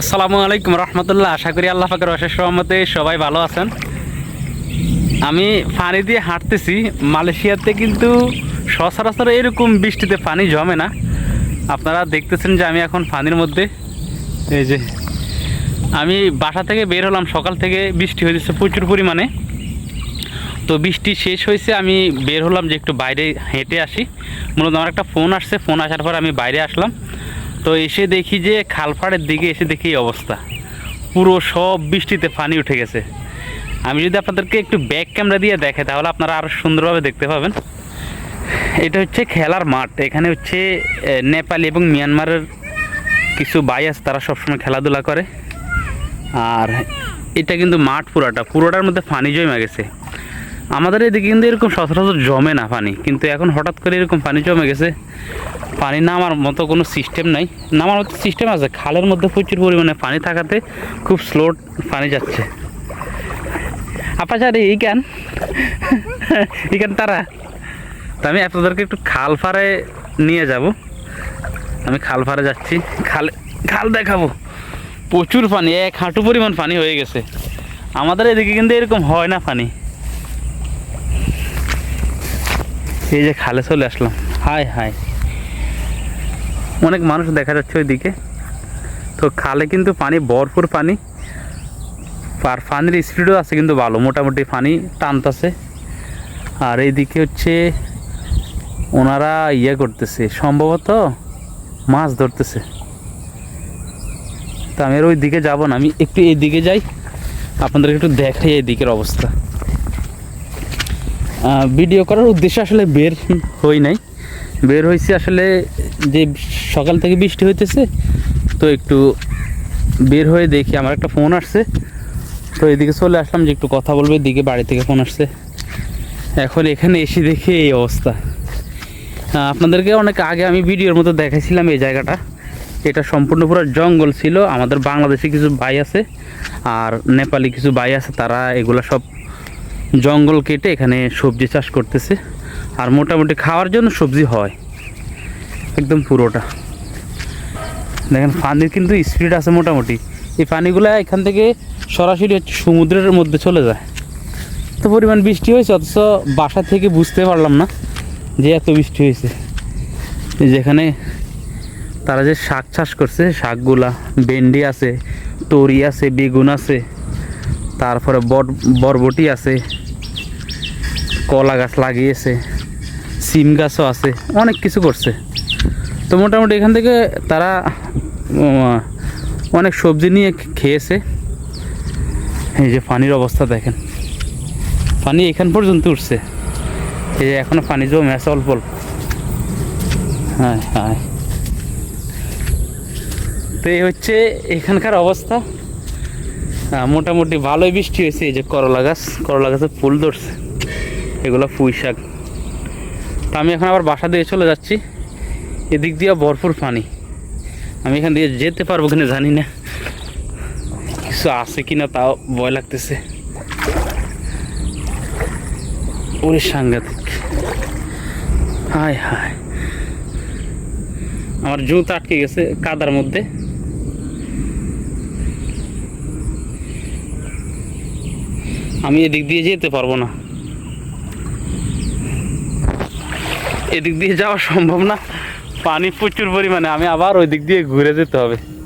আসসালামু আলাইকুম রহমতুল্লাহ। আশা করি আল্লাহ ফাকর অশেষ রহমতে সবাই ভালো আছেন। আমি পানি দিয়ে হাঁটতেছি। মালয়েশিয়াতে কিন্তু সচরাচর এরকম বৃষ্টিতে পানি জমে না। আপনারা দেখতেছেন যে আমি এখন পানির মধ্যে। এই যে, আমি বাসা থেকে বের হলাম। সকাল থেকে বৃষ্টি হয়েছে প্রচুর পরিমাণে। তো বৃষ্টি শেষ হয়েছে আমি বের হলাম যে একটু বাইরে হেঁটে আসি। মূলত আমার একটা ফোন আসছে। ফোন আসার পর আমি বাইরে আসলাম। তো এসে দেখি যে খালপাড়ের দিকে এসে দেখি অবস্থা। পুরো সব বৃষ্টিতে পানি উঠে গেছে। আমি যদি আপনাদেরকে একটু ব্যাক ক্যামেরা দিয়ে দেখে তাহলে আপনারা আরও সুন্দরভাবে দেখতে পাবেন। এটা হচ্ছে খেলার মাঠ। এখানে হচ্ছে নেপাল এবং মিয়ানমারের কিছু আছে, তারা সবসময় খেলাধুলা করে। আর এটা কিন্তু মাঠ পুরাটা। পুরোটার মধ্যে পানি জমে গেছে। আমাদের এদিকে কিন্তু এরকম সচরাচর জমে না পানি। কিন্তু এখন হঠাৎ করে এরকম পানি জমে গেছে। পানি নামার মতো কোনো সিস্টেম নাই। নামার মতো সিস্টেম আছে। খালের মধ্যে প্রচুর পরিমাণে পানি থাকাতে খুব স্লো পানি যাচ্ছে। আপা স্যার, এই কেন? তারা? তা আমি আপনাদেরকে একটু খাল ফারে নিয়ে যাব। আমি খাল ফারে যাচ্ছি। খাল খাল দেখাবো। প্রচুর পানি, এক হাঁটু পরিমাণ পানি হয়ে গেছে। আমাদের এদিকে কিন্তু এরকম হয় না পানি। এই যে খালে চলে আসলাম। হাই হাই অনেক মানুষ দেখা যাচ্ছে ওইদিকে। তো খালে কিন্তু পানি, ভরপুর পানি। আর পানির স্পিডও আছে কিন্তু ভালো, মোটামুটি পানি টানতেছে। আর এইদিকে হচ্ছে ওনারা ইয়ে করতেছে, সম্ভবত মাছ ধরতেছে। তা আমি আর ওই দিকে যাব না, আমি একটু এই দিকে যাই। আপনাদেরকে একটু দেখাই এই দিকের অবস্থা। ভিডিও করার উদ্দেশ্য আসলে বের হই নাই। বের হয়েছি আসলে যে সকাল থেকে বৃষ্টি হইতেছে, তো একটু বের হয়ে দেখি, আমার একটা ফোন আসছে। তো এদিকে চলে আসলাম যে একটু কথা বলব, এদিকে বাড়ি থেকে ফোন আসছে। এখন এখানে এসে দেখি এই অবস্থা। আপনাদেরকে অনেক আগে আমি ভিডিওর মতো দেখাইছিলাম এই জায়গাটা। এটা সম্পূর্ণ পুরো জঙ্গল ছিল, আমাদের বাংলাদেশি কিছু ভাই আছে আর নেপালি কিছু ভাই আছে, তারা এগুলা সব জঙ্গল কেটে এখানে সবজি চাষ করতেছে। আর মোটামুটি খাওয়ার জন্য সবজি হয়। একদম পুরোটা। দেখেন, পানির কিন্তু স্পিড আছে মোটামুটি। এই পানিগুলো এখান থেকে সরাসরি হচ্ছে সমুদ্রের মধ্যে চলে যায়। এত পরিমাণ বৃষ্টি হয়েছে, অথচ বাসা থেকে বুঝতে পারলাম না যে এত বৃষ্টি হয়েছে। যেখানে তারা যে শাক চাষ করছে, শাকগুলা, ভেন্ডি আছে, তরি আছে, বেগুন আছে, তারপরে বট বরবটি আছে কলা গাছ লাগিয়েছে, সিম গাছও আছে, অনেক কিছু করছে। তো মোটামুটি এখান থেকে তারা অনেক সবজি নিয়ে খেয়েছে। এই যে পানির অবস্থা দেখেন। পানি এখান পর্যন্ত উঠছে। এই যে এখনও পানি জমে আছে অল্প অল্প। হ্যাঁ হ্যাঁ। তো এই হচ্ছে এখানকার অবস্থা। মোটামুটি ভালোই বৃষ্টি হয়েছে, এই যে করলা গাছ। করলা গাছে ফুল ধরছে। এগুলো পুঁই শাক। তা আমি এখন আবার বাসা দিয়ে চলে যাচ্ছি। এদিক দিয়ে ভরপুর পানি। আমি এখান দিয়ে যেতে পারব কিনা জানি না। কিছু আছে কিনা তাও ভয় লাগতেছে। ওরে সাংঘাতিক। হায় হায়। আমার জুতো আটকে গেছে কাদার মধ্যে। আমি এদিক দিয়ে যেতে পারব না। এদিক দিয়ে যাওয়া সম্ভব না। পানি প্রচুর পরিমাণে, আমি আবার ওই দিক দিয়ে ঘুরে যেতে হবে।